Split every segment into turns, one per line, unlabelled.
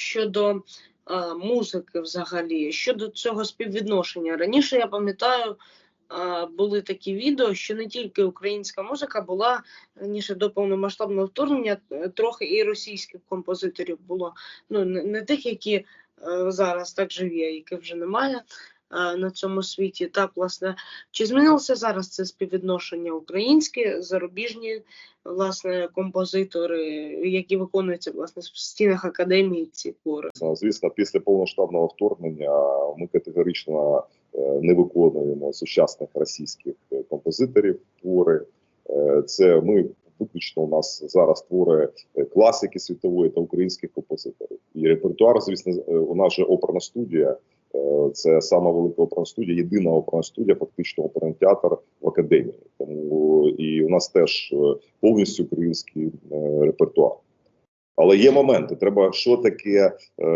щодо е, музики взагалі, щодо цього співвідношення. Раніше я пам'ятаю, е, були такі відео, що не тільки українська музика була раніше до повномасштабного вторгнення, е, трохи і російських композиторів було. Ну, не, не тих, які е, зараз так живі, а яких вже немає на цьому світі. Так, власне, чи змінилося зараз це співвідношення українське, зарубіжні власне композитори, які виконуються власне в стінах академії ці твори?
Звісно, після повноштабного вторгнення ми категорично е, не виконуємо сучасних російських е, композиторів твори. Е, Це ми виключно у нас зараз твори е, класики світової та українських композиторів. І репертуар, звісно, е, у нас же оперна студія. Е, Це сама велика оперна студія, єдина оперна фактично оперний в академії. Тому і у нас теж е, повністю український е, репертуар. Але є моменти. Треба що таке е,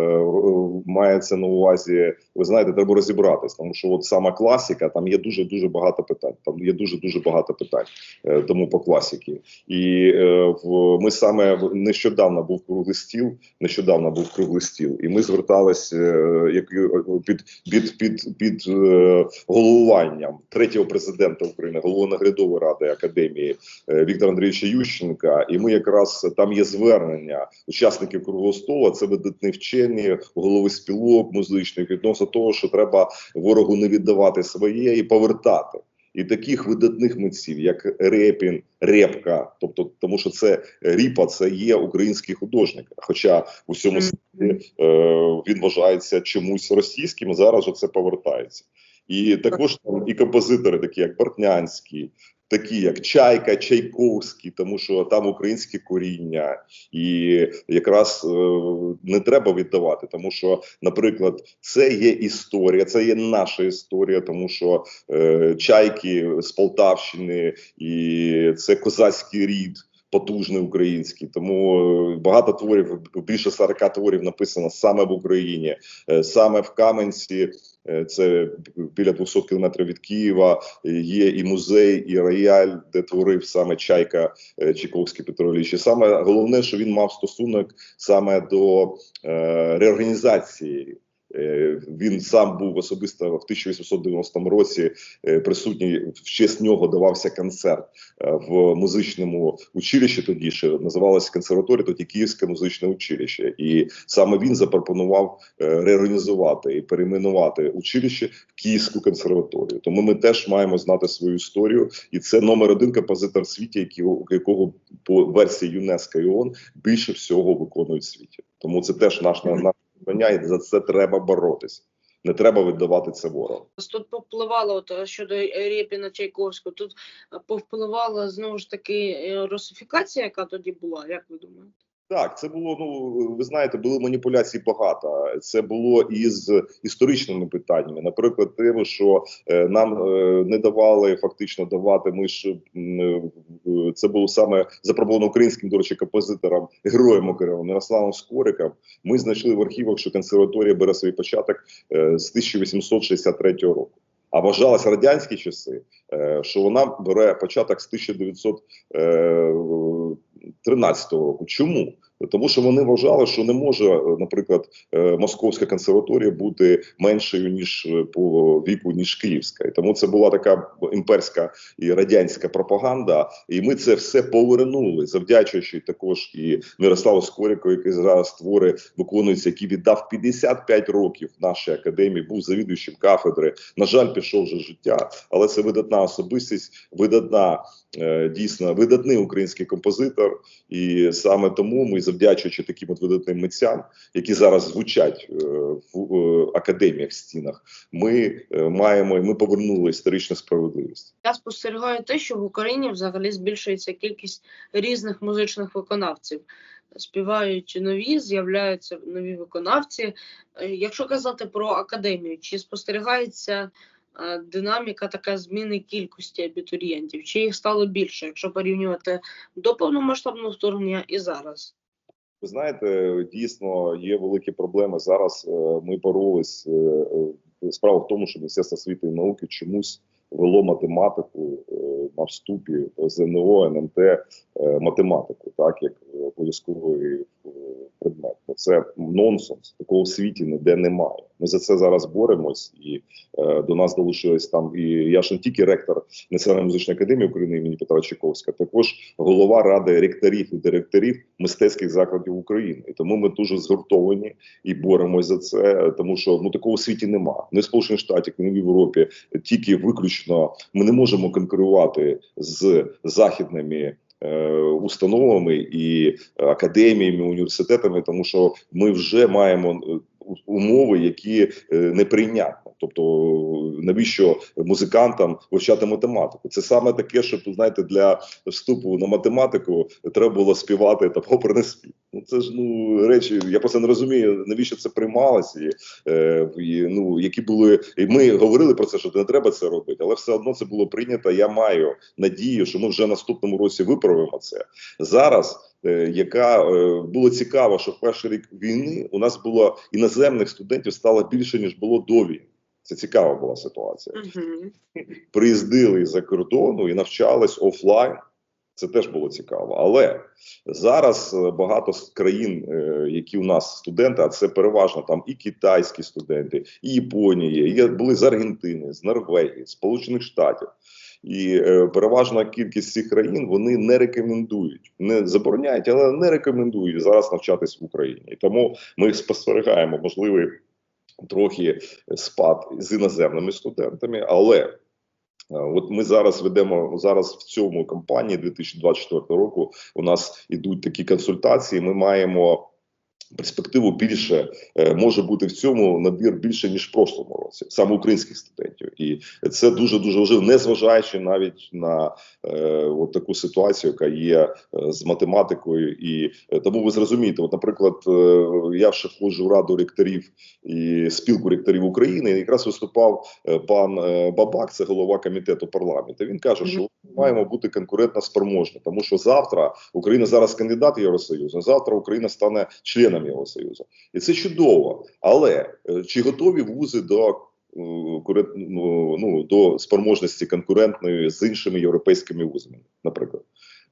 мається на увазі. Ви знаєте, треба розібратись, тому що от сама класика, там є дуже дуже багато питань. Там є дуже дуже багато питань. Е, тому по класіки. І е, в ми саме нещодавно був круглий стіл. Нещодавно був круглий стіл, і ми зверталися е, як е, під під під під е, головуванням третього президента України, голови наглядової ради академії е, Віктора Андрійовича Ющенка. І ми якраз там є звернення учасників круглого столу. Це видатні вчені, голови спілок музичних відносно того, що треба ворогу не віддавати своє і повертати. І таких видатних митців, як Репін, Репка, тобто тому, що це Ріпа, це є український художник. Хоча у всьому світі е, він вважається чомусь російським. Зараз же це повертається. І також там і композитори, такі як Бортнянський, такі як Чайка, Чайковський, тому що там українське коріння, і якраз е, не треба віддавати, тому що, наприклад, це є історія, це є наша історія, тому що е, чайки з Полтавщини, і це козацький рід. Потужний український, тому е, багато творів, більше 40 творів написано саме в Україні, Е, саме в Кам'янці. е, Це біля 200 кілометрів від Києва. Є і музей, і рояль, де творив саме Чайка Чайковський Петро. І Саме головне, що він мав стосунок саме до реорганізації. Е, Він сам був особисто в 1890 році е, присутній в честь нього давався концерт е, в музичному училищі. Тоді ще називалося консерваторія, тоді Київське музичне училище, і саме він запропонував реорганізувати і перейменувати училище в Київську консерваторію. Тому ми теж маємо знати свою історію, і це номер один композитор в світі, якого по версії ЮНЕСКО і ООН більше всього виконують в світі. Тому це теж наш наш звання, і за це треба боротися. Не треба віддавати це ворогу.
Тут повпливало от, е, щодо Рєпіна Чайковського, тут повпливала знову ж таки е, русифікація, яка тоді була, як ви думаєте?
Так, це було. Ну ви знаєте, були маніпуляцій багато. Це було із історичними питаннями. Наприклад, тим, що е, нам е, не давали фактично давати. Ми ж е, це було саме запропоновано українським до речі, композиторам, героям України Мирославом Скориком. Ми знайшли в архівах, що консерваторія бере свій початок з 1863 року. А вважалось радянські часи, що вона бере початок з 1913 року. Чому? Тому що вони вважали, що не може, е, наприклад, е, Московська консерваторія бути меншою ніж е, по віку, ніж Київська. І тому це була така імперська і радянська пропаганда. І ми це все повернули, завдячуючи також і Мирославу Скоріку, який зараз твори виконується, який віддав 55 років нашій академії, був завідуючим кафедри. На жаль, пішов вже життя, але це видатна особистість, видатна дійсно видатний український композитор. І саме тому ми, завдячуючи таким от видатним митцям, які зараз звучать е, в е, академіях в стінах, ми е, маємо ми повернули історичну справедливість.
Я спостерігаю те, що в Україні взагалі збільшується кількість різних музичних виконавців. Співають нові, з'являються нові виконавці. Якщо казати про академію, чи спостерігається динаміка така зміни кількості абітурієнтів? Чи їх стало більше, якщо порівнювати до повномасштабного вторгнення і зараз?
Ви знаєте, дійсно є великі проблеми. Зараз е, ми боролись. е, е, Справа в тому, що Міністерство освіти і науки чомусь вело математику на вступі ЗНО, НМТ, математику, так як обов'язкової предмет. Це нонсенс. Такого в світі ніде немає. Ми за це зараз боремось, і е, до нас долучились там. І я ж не тільки ректор Національної музичної академії України імені Петра Чайковська, також голова ради ректорів і директорів мистецьких закладів України. І тому ми дуже згуртовані і боремось за це, тому що ну такого в світі нема. Не в Сполучених Штатах, не в Європі. Тільки виключно ми не можемо конкурувати з західними. Е, Установами і академіями, університетами, тому що ми вже маємо е, умови, які е, неприйнятні. Тобто, навіщо музикантам вивчати математику? Це саме таке, що знаєте, для вступу на математику треба було співати там оперний спів. Ну це ж ну речі. Я просто не розумію, навіщо це приймалося, і, е, і, ну які були. І ми говорили про це, що не треба це робити, але все одно це було прийнято. Я маю надію, що ми вже наступному році виправимо це зараз. е, Яка е, було цікаво, що в перший рік війни у нас було іноземних студентів стало більше ніж було до війни. Це цікава була ситуація.
Мгм.
Приїздили за кордону і навчались офлайн. Це теж було цікаво. Але зараз е, багато країн, е, які у нас студенти, а це переважно там і китайські студенти, і Японія, і були з Аргентини, з Норвегії, Сполучених Штатів. І е, переважна кількість цих країн вони не рекомендують, не забороняють, але не рекомендують зараз навчатись в Україні. І тому ми спостерігаємо можливий трохи спад з іноземними студентами, але От ми зараз ведемо зараз в цьому кампанії 2024 року. У нас ідуть такі консультації. Ми маємо перспективу більше е, може бути в цьому набір більше ніж в прошлому році, саме українських студентів, і це дуже дуже важливо, незважаючи навіть на е, от таку ситуацію, яка є е, з математикою, і е, тому ви зрозумієте, от, наприклад, я ще входжу в раду ректорів і спілку ректорів України. і Якраз виступав пан Бабак, це голова комітету парламенту. Він каже, що ми маємо бути конкурентно спроможні, тому що завтра Україна зараз кандидат в Євросоюз, а завтра Україна стане членом Євросоюзу, і це чудово. Але е, чи готові вузи до ну, ну, до спроможності конкурентної з іншими європейськими вузами, наприклад,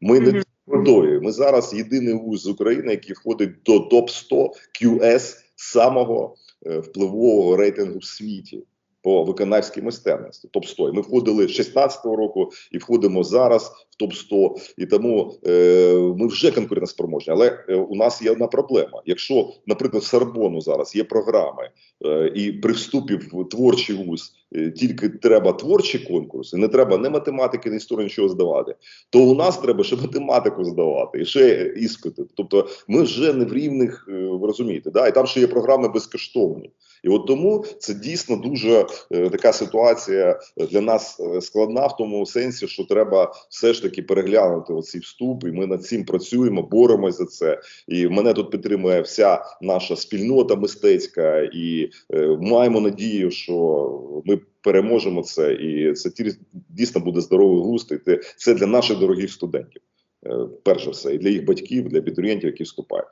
ми не готові. Ми зараз єдиний вуз з України, який входить до топ 100 QS самого е, впливового рейтингу в світі по виконавській майстерності. Топ 100 І Ми входили з 16-го року і входимо зараз в топ 100 І тому е, ми вже конкурентоспроможні. Але е, у нас є одна проблема. Якщо, наприклад, в Сорбону зараз є програми, е, і при вступі в творчий вуз е, тільки треба творчі конкурси, не треба ні математики, ні історії нічого здавати, то у нас треба ще математику здавати і ще іспити. Тобто, ми вже не в рівних, е, ви розумієте, да? і там ще є програми безкоштовні. І от тому це дійсно дуже е, така ситуація для нас е, складна в тому сенсі, що треба все ж таки переглянути оцей вступ, і ми над цим працюємо, боремось за це. І мене тут підтримує вся наша спільнота мистецька, і е, маємо надію, що ми переможемо це, і це дійсно буде здоровий густ. І це для наших дорогих студентів. е, Перш за все, і для їх батьків, для абітурієнтів, які вступають.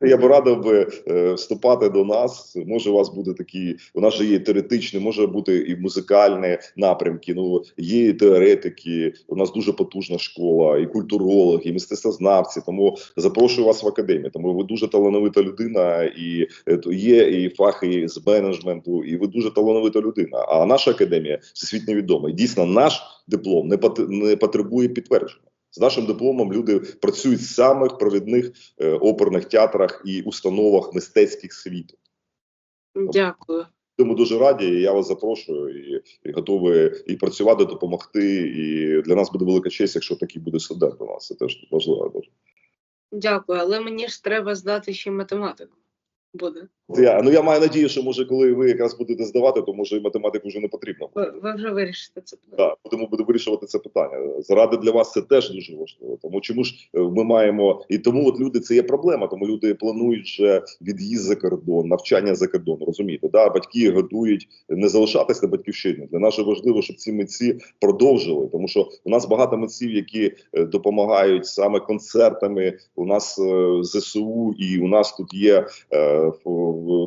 Я б радив би е, вступати до нас. Може, у вас буде такі. У нас же є теоретичні, може бути і музикальні напрямки. Ну є і теоретики. У нас дуже потужна школа, і культурологи, і мистецтвознавці. Тому запрошую вас в академію. Тому ви дуже талановита людина, і е, є і фахи з менеджменту, і ви дуже талановита людина. А наша академія всесвітньо відома. І дійсно, наш диплом не потребує підтвердження. З нашим дипломом люди працюють в самих провідних е, оперних театрах і установах мистецьких світу.
Дякую.
Тому дуже раді. і Я вас запрошую і, і готовий і працювати, допомогти. І для нас буде велика честь, якщо такий буде студент у нас. Це теж важливо.
Дякую, але мені ж треба здати ще математику. Буде.
Я, ну я маю надію, що може, коли ви якраз будете здавати, то може і математику вже не потрібно.
Ви, ви вже вирішите це питання.
Так, будемо буде вирішувати це питання. Заради для вас це теж дуже важливо. Тому чому ж е, ми маємо і тому, от люди це є проблема. Тому люди планують вже від'їзд за кордон, навчання за кордон. Розумієте, да батьки готують не залишатись на батьківщині. Для нас важливо, щоб ці митці продовжили, тому що у нас багато митців, які е, допомагають саме концертами. У нас е, зсу, і у нас тут є е,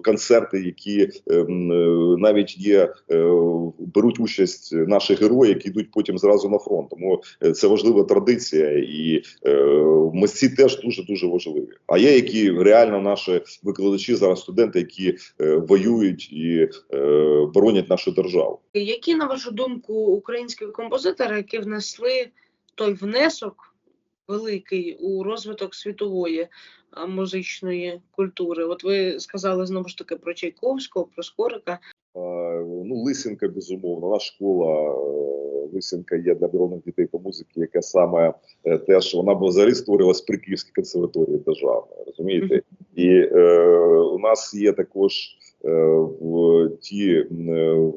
концерти, які е, м, е, навіть є е, беруть участь наші герої, які йдуть потім зразу на фронт. Тому е, це важлива традиція, і митці теж дуже дуже важливі. А є які реально наші викладачі зараз студенти, які воюють і боронять нашу державу.
Які, на вашу думку, українські композитори, які внесли той внесок великий у розвиток світової музичної культури? От ви сказали знову ж таки про Чайковського, про Скорика.
Ну, Лисенка, безумовно, наша школа е, Лисенка є для оборонних дітей по музиці, яка саме е, теж вона була взагалі створювалась при Київській консерваторії державної, розумієте? І е, у нас є також е, в ті е,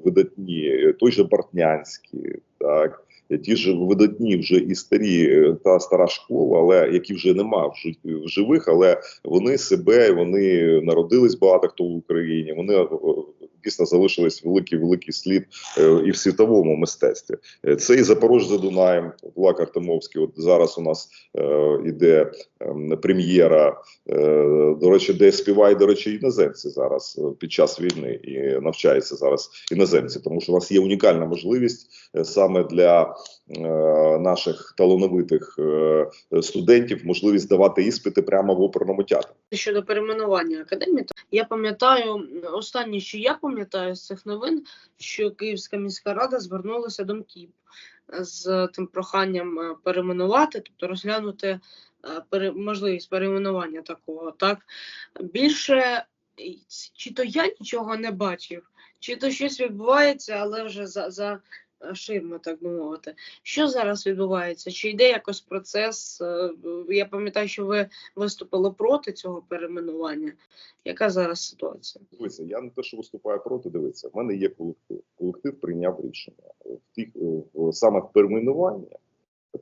видатні, той же Бортнянський, так. Ті ж видатні вже і старі е, та стара школа, але які вже нема в живих, але вони себе, вони народились багато хто в Україні. Вони е, дійсно залишились великий великий слід е, і в світовому мистецтві. Е, Це і Запорож за Дунаєм, Влак Артемовський. От зараз у нас е, іде е, прем'єра. До речі, де співають, до речі, іноземці зараз під час війни і навчаються зараз іноземці, тому що у нас є унікальна можливість саме для наших талановитих е, студентів можливість давати іспити прямо в оперному театрі.
Щодо перейменування академії, я пам'ятаю останнє, що я пам'ятаю з цих новин, що Київська міська рада звернулася до МКІП з тим проханням е, перейменувати, тобто розглянути е, можливість перейменування такого. Так більше чи то я нічого не бачив, чи то щось відбувається, але вже за, за е, ширми, так би мовити. Що зараз відбувається? Чи йде якось процес? Е, Я пам'ятаю, що ви виступили проти цього перейменування. Яка зараз ситуація?
Дивіться, я не те, що виступаю проти, дивіться, в мене є колектив. Колектив прийняв рішення. В тих в саме перейменування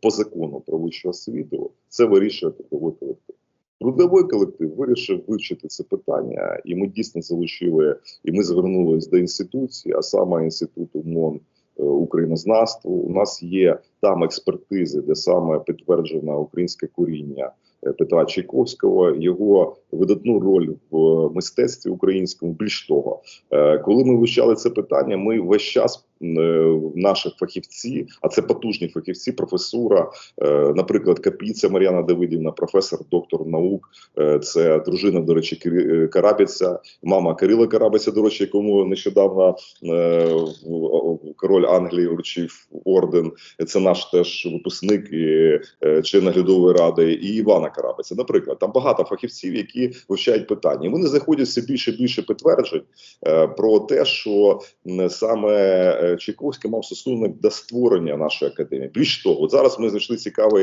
по закону про вищу освіту це вирішує трудовий колектив. Трудовий колектив вирішив вивчити це питання, і ми дійсно залучили, і ми звернулись до інституції, а саме інституту МОН е, Українознавства. У нас є там експертизи, де саме підтверджено українське коріння е, Петра Чайковського, його видатну роль в мистецтві українському. Більш того, Е, Коли ми вивчали це питання, ми весь час е, наші фахівці, а це потужні фахівці, професура, е, наприклад, Капіця Мар'яна Давидівна, професор, доктор наук, е, це дружина, до речі, Карабіця, мама Кирила Карабиця, до речі, якому нещодавно король Англії вручив орден. Це наш теж випускник і член наглядової ради, і Івана Карабиця. Наприклад, там багато фахівців, які вивчають питання. Вони заходять все більше і більше підтверджень про те, що саме Чайковський мав стосунок до створення нашої академії. Більш того, от зараз ми знайшли цікаву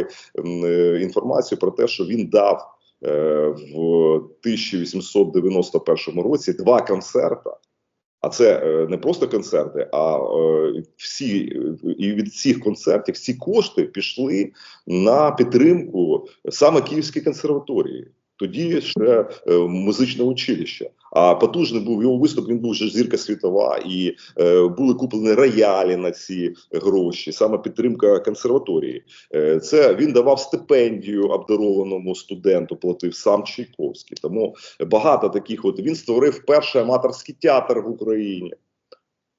інформацію про те, що він дав е, в 1891 році два концерти. А це е, не просто концерти, а е, всі і від цих концертів всі кошти пішли на підтримку саме Київської консерваторії. Тоді ще е, музичне училище. А потужний був його виступ. Він був вже зірка світова, і е, були куплені роялі на ці гроші. Саме підтримка консерваторії. Е, це він давав стипендію обдарованому студенту, платив сам Чайковський. Тому багато таких. От він створив перший аматорський театр в Україні.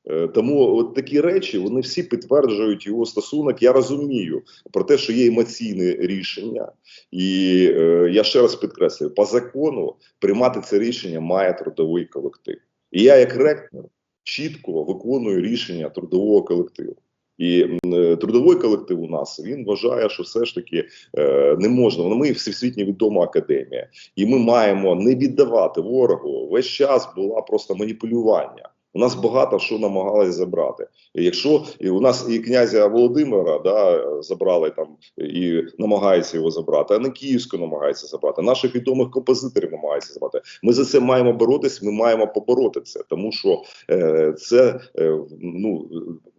Е, Тому от такі речі вони всі підтверджують його стосунок. Я розумію про те, що є емоційне рішення, і е, я ще раз підкреслюю: по закону приймати це рішення має трудовий колектив. І я, як ректор, чітко виконую рішення трудового колективу. І е, трудовий колектив у нас він вважає, що все ж таки е, не можна. Ну, Ми всесвітньо відома академія, і ми маємо не віддавати ворогу. Весь час була просто маніпулювання. У нас багато що намагалися забрати. І якщо і у нас і князя Володимира да, забрали там і намагаються його забрати, а не Київську намагаються забрати. Наших відомих композиторів намагаються забрати. Ми за це маємо боротись. Ми маємо побороти це, тому що е, це е, ну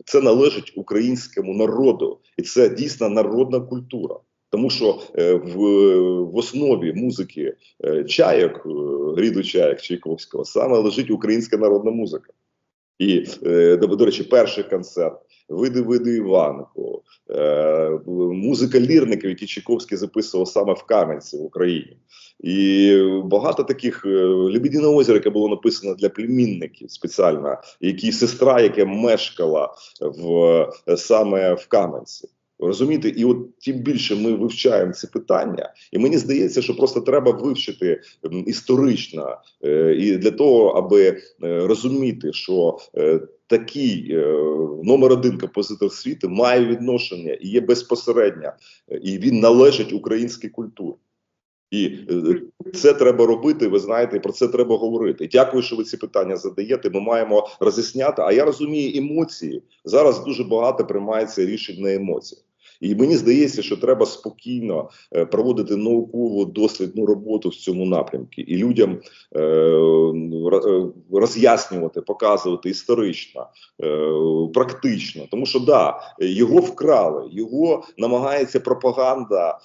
це належить українському народу, і це дійсно народна культура. Тому що е, в, в основі музики е, чайок, е, ріду чайок Чайковського, саме лежить українська народна музика. І, е, до, речі, перший концерт Види види Іванку, е, музика лірників, які Чайковський записував саме в Кам'янці в Україні. І багато таких е, Лебедине озеро, яке було написано для племінників спеціально, які сестра, яка мешкала в саме в Кам'янці. Розумієте, і от тим більше ми вивчаємо ці питання, і мені здається, що просто треба вивчити історично е, і для того, аби е, розуміти, що е, такий номер один композитор світу має відношення і є безпосередньо, і він належить українській культурі. І це треба робити. Ви знаєте, про це треба говорити. Дякую, що ви ці питання задаєте. Ми маємо роз'ясняти. А я розумію емоції. Зараз дуже багато приймається рішень на емоціях. І мені здається, що треба спокійно е, проводити наукову дослідну роботу в цьому напрямку і людям е, е, роз'яснювати, показувати історично, практично. Тому що да, його вкрали, його намагається пропаганда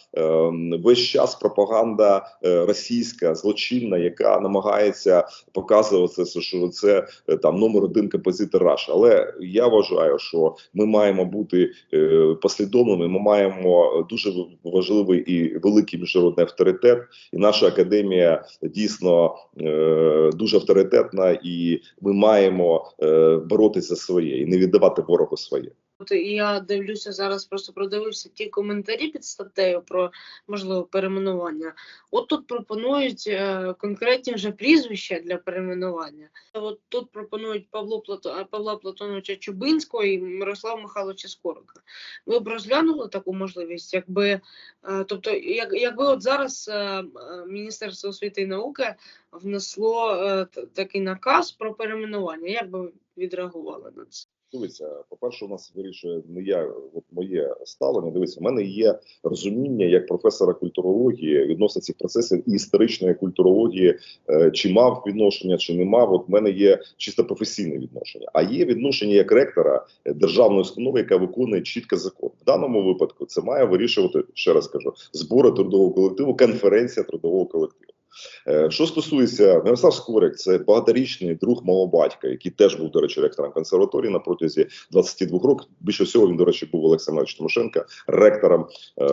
весь час пропаганда російська злочинна, яка намагається показувати, що це там номер один композитор Раша. Але я вважаю, що ми маємо бути послідовними. Ми маємо дуже важливий і великий міжнародний авторитет, і наша академія дійсно е, дуже авторитетна, і ми маємо е, боротися за своє і не віддавати ворогу своє.
От я дивлюся зараз, просто продивився ті коментарі під статтею про можливе перейменування. От тут пропонують е, конкретні вже прізвища для перейменування. От тут пропонують Павло Плато, е, Павла Платоновича Чубинського і Мирослава Михайловича Скорика. Ви б розглянули таку можливість, якби е, тобто, як, якби от зараз е, Міністерство освіти і науки внесло е, такий наказ про перейменування, як би відреагували на це?
Дивіться, по-перше, у нас вирішує не я, от моє ставлення. Дивіться, в мене є розуміння як професора культурології відносно цих процесів історичної культурології, е, чи мав відношення, чи не мав. От в мене є чисто професійне відношення. А є відношення як ректора е, державної установи, яка виконує чітко закон. В даному випадку це має вирішувати ще раз кажу збори трудового колективу, конференція трудового колективу. Е, Що стосується Мирослав Скорик, це багаторічний друг мого батька, який теж був, до речі, ректором консерваторії на протязі 22 років. Більше всього він, до речі, був Олексій Іванович Тимошенко, ректором е,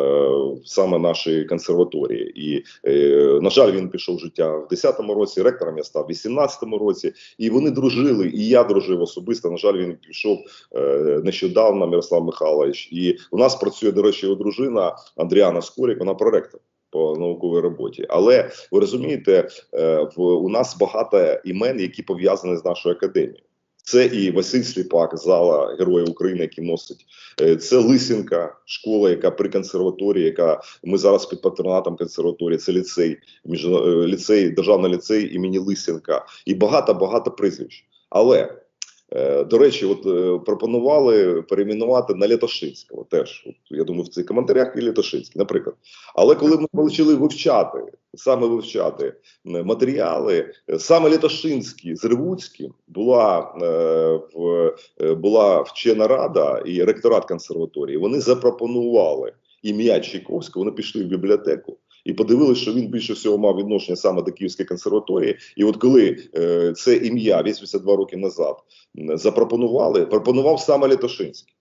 саме нашої консерваторії. І, е, на жаль, він пішов в життя в 10-му році, ректором я став в 18-му році, і вони дружили, і я дружив особисто. На жаль, він пішов е, нещодавно, Мирослав Михайлович. І у нас працює, до речі, його дружина Андріана Скорик, вона проректор. По науковій роботі, але ви розумієте, е, в у нас багато імен, які пов'язані з нашою академією. Це і Василь Сліпак, зала Героя України, який носить Е, це Лисенка, школа, яка при консерваторії, яка ми зараз під патронатом консерваторії. Це ліцей, міжна- е, ліцей, державний ліцей імені Лисенка і багато багато прізвищ. Але до речі, от е, пропонували перейменувати на Лятошинського. Теж от, я думаю, в цих коментарях і Лятошинський, наприклад. Але коли ми почали вивчати, саме вивчати е, матеріали, е, саме Лятошинський з Ревуцьким була е, е, була вчена рада і ректорат консерваторії. Вони запропонували ім'я Чайковського. Вони пішли в бібліотеку. І подивилися, що він більше всього мав відношення саме до Київської консерваторії. І от коли е, це ім'я 82 роки назад запропонували, пропонував саме Лятошинський.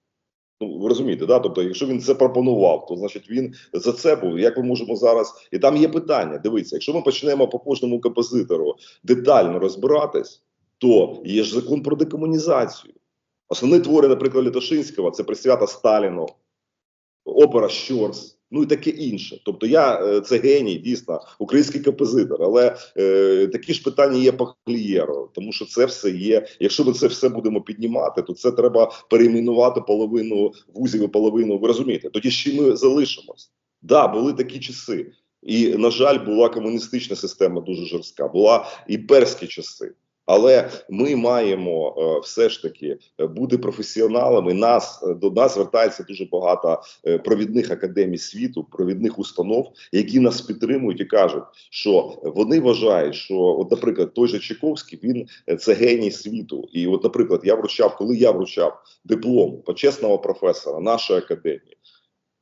Ну, ви розумієте, да? Тобто, якщо він це пропонував, то значить він за це був. Як ми можемо зараз? І там є питання. Дивіться, якщо ми почнемо по кожному композитору детально розбиратись, то є ж закон про декомунізацію. Основні твори, наприклад, Літошинського, це присвята Сталіну, опера Щорс, ну і таке інше. Тобто, я е, це геній, дійсно, український композитор, але е, такі ж питання є по Клієру, тому що це все є. Якщо ми це все будемо піднімати, то це треба перейменувати половину вузів і половину. Ви розумієте? Тоді ще ми залишимось. Да, були такі часи. І, на жаль, була комуністична система дуже жорстка, була імперські часи. Але ми маємо е, все ж таки е, бути професіоналами. Нас е, до нас звертається дуже багато провідних академій світу, провідних установ, які нас підтримують і кажуть, що вони вважають, що, от, наприклад, той же Чайковський, він це геній світу. І, от, наприклад, я вручав, коли я вручав диплом почесного професора нашої академії,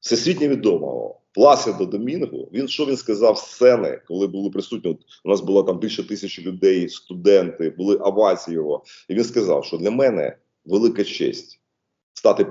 всесвітньо відомого Пласідо Домінго, він що він сказав сцени, коли були присутні? От у нас було там більше тисячі людей, студенти, були авації його. І він сказав, що для мене велика честь стати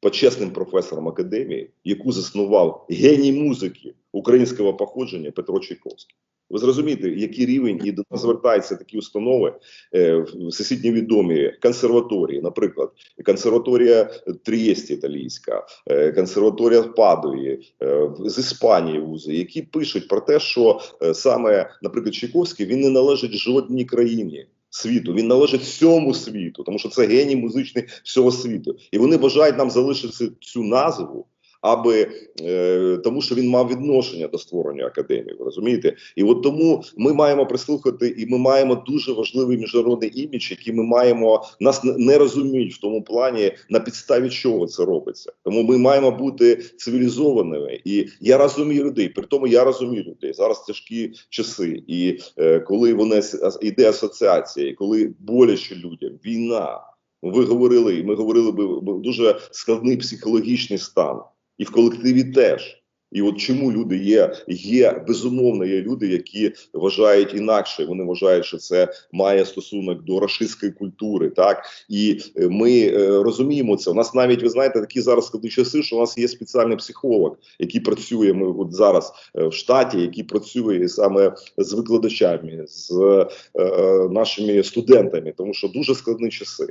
почесним професором академії, яку заснував геній музики українського походження Петро Чайковський. Ви зрозумієте, який рівень і до нас звертаються такі установи е, всесвітньо відомі консерваторії, наприклад, консерваторія Трієсті італійська, е, консерваторія в Падові, е, з Іспанії вузи, які пишуть про те, що е, саме, наприклад, Чайковський він не належить жодній країні. Світу він належить всьому світу, тому що це геній музичний всього світу, і вони бажають нам залишити цю назву, аби е, тому, що він мав відношення до створення академії. Ви розумієте? І от тому ми маємо прислухати, і ми маємо дуже важливий міжнародний імідж, який ми маємо нас не- розуміють в тому плані, на підставі чого це робиться. Тому ми маємо бути цивілізованими. І я розумію людей. При тому я розумію людей. Зараз тяжкі часи, і е, коли вони іде асоціація, і коли боляче людям, війна. Ви говорили, і ми говорили би дуже складний психологічний стан, і в колективі теж. І от чому люди є, є безумовно, є люди, які вважають інакше. Вони вважають, що це має стосунок до рашистської культури, так і е, ми е, розуміємо це. У нас навіть ви знаєте такі зараз складні часи, що у нас є спеціальний психолог, який працює. Ми от зараз е, в штаті, який працює саме з викладачами, з е, е, нашими студентами, тому що дуже складні часи.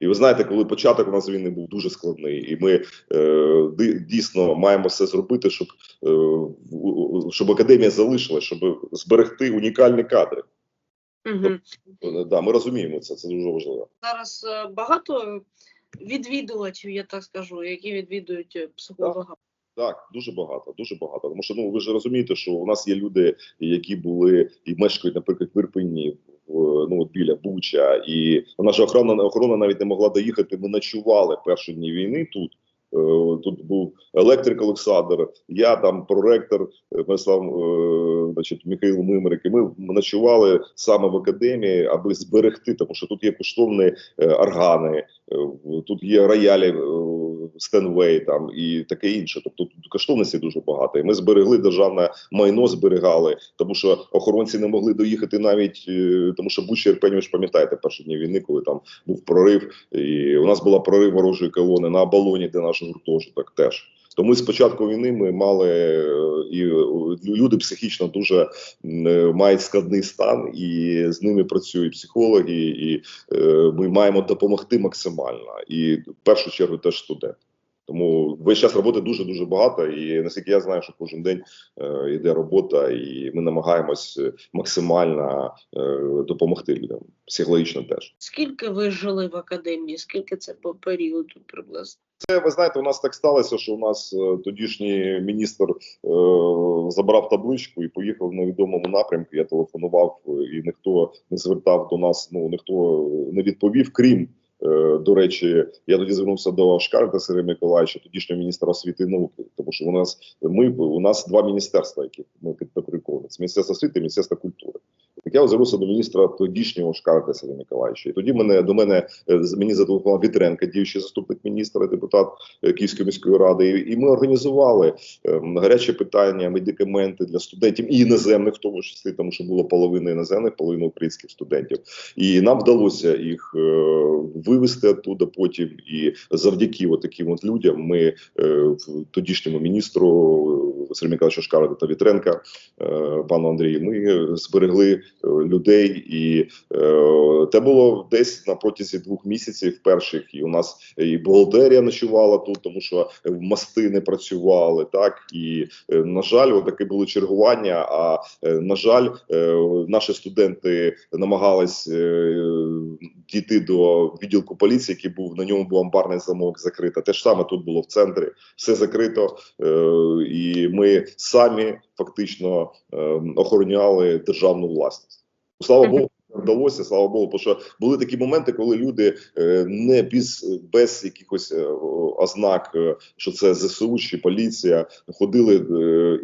І ви знаєте, коли початок у нас війни був дуже складний, і ми е, дійсно маємо все зробити, щоб, е, щоб академія залишилась, щоб зберегти унікальні кадри.
Угу.
Е, Да, ми розуміємо це, це дуже важливо.
Зараз е, багато відвідувачів, я так скажу, які відвідують е, психолога.
Так, дуже багато, дуже багато. Тому що ну ви ж розумієте, що у нас є люди, які були і мешкають, наприклад, в Ірпені, ну от біля Буча, і наша охорона охорона навіть не могла доїхати. Ми ночували перші дні війни тут. Е, Тут був електрик Олександр, я там проректор е, Мирослав, е, значить, Михайло Мимрик. І ми ночували саме в академії, аби зберегти, тому що тут є коштовні е, органи, е, тут є роялі е, Стенвей там і таке інше. Тобто тут коштовності дуже багато. І ми зберегли державне майно, зберігали, тому що охоронці не могли доїхати навіть е, тому, що Бучі Ірпені, ж пам'ятаєте перші дні війни, коли там був прорив, і у нас була прорив ворожої колони на оболоні, де наш гуртожиток теж. Тому з початку війни ми мали е, і е, люди психічно дуже е, мають складний стан, і з ними працюють психологи, і ми маємо допомогти максимально. І в першу чергу теж студент. Тому весь час роботи дуже дуже багато, і наскільки я знаю, що кожен день е, йде робота, і ми намагаємось е, максимально е, допомогти людям психологічно теж.
Скільки ви жили в академії? Скільки це по періоду приблизно?
Це ви знаєте, у нас так сталося, що у нас е, тодішній міністр е, забрав табличку і поїхав в невідомому напрямку. Я телефонував, е, і ніхто не звертав до нас. Ну ніхто не відповів, крім. Е, До речі, я тоді звернувся до Шкарта Сергія Миколаївича, тодішнього міністра освіти і науки, тому що у нас ми у нас два міністерства, які ми підпорядковані. Це міністерство освіти і міністерство культури. Так я звернувся до міністра тодішнього Шкарта Сергія Миколаївича. І тоді мене до мене е, мені зателефонував Вітренко, діючий заступник міністра, депутат е, Київської міської ради, і, ми організували е, гаряче питання, медикаменти для студентів і іноземних, в тому числі, тому що було половина іноземних, половина українських студентів. І нам вдалося їх е, вивести оттуда потім. І завдяки от таким от людям ми тодішньому міністру Сергію Миколаївичу Шкарда та Вітренка, пану Андрію, ми зберегли людей, і це було десь на протязі двох місяців перших. І у нас і бухгалтерія ночувала тут, тому що мости не працювали. Так і е, на жаль, отаке було чергування. А е, на жаль, е, наші студенти намагались дійти до відділку поліції, який був на ньому був амбарний замок закрито. Те ж саме тут було в центрі, все закрито, е, і ми самі фактично е, охороняли державну власність. Слава Богу. Вдалося, слава Богу, бо що були такі моменти, коли люди е, не без, без якихось е, ознак, е, що це ЗСУ чи поліція, ходили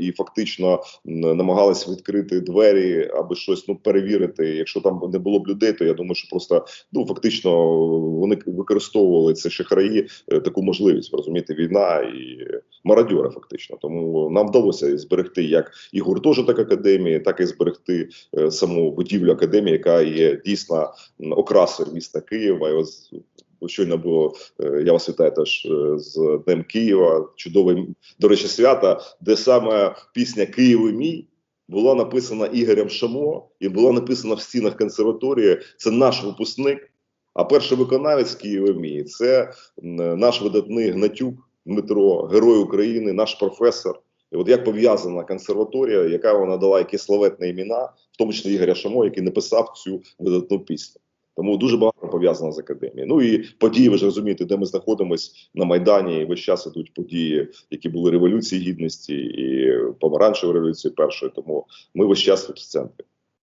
і фактично намагалися відкрити двері, аби щось ну перевірити. Якщо там не було б людей, то я думаю, що просто ну фактично вони використовували це шахраї таку можливість розуміти війна і мародьори, фактично. Тому нам вдалося зберегти як і гуртожиток академії, так і зберегти саму будівлю академії, яка є дійсно окрасою міста Києва. І щойно було е, я вас вітаю теж е, з Днем Києва. Чудове до речі, свята, де саме пісня Києве мій. була написана Ігорем Шамо і була написана в стінах консерваторії. Це наш випускник. А перший виконавець Києва це наш видатний Гнатюк Дмитро, герой України, наш професор. І от як пов'язана консерваторія, яка вона дала які славетні імена, в тому числі Ігоря Шамо, який написав цю видатну пісню. Тому дуже багато пов'язано з академією. Ну і події, ви ж розумієте, де ми знаходимося на Майдані, і весь час ідуть події, які були революції гідності і помаранчевої революції першої. Тому ми весь час в центрі.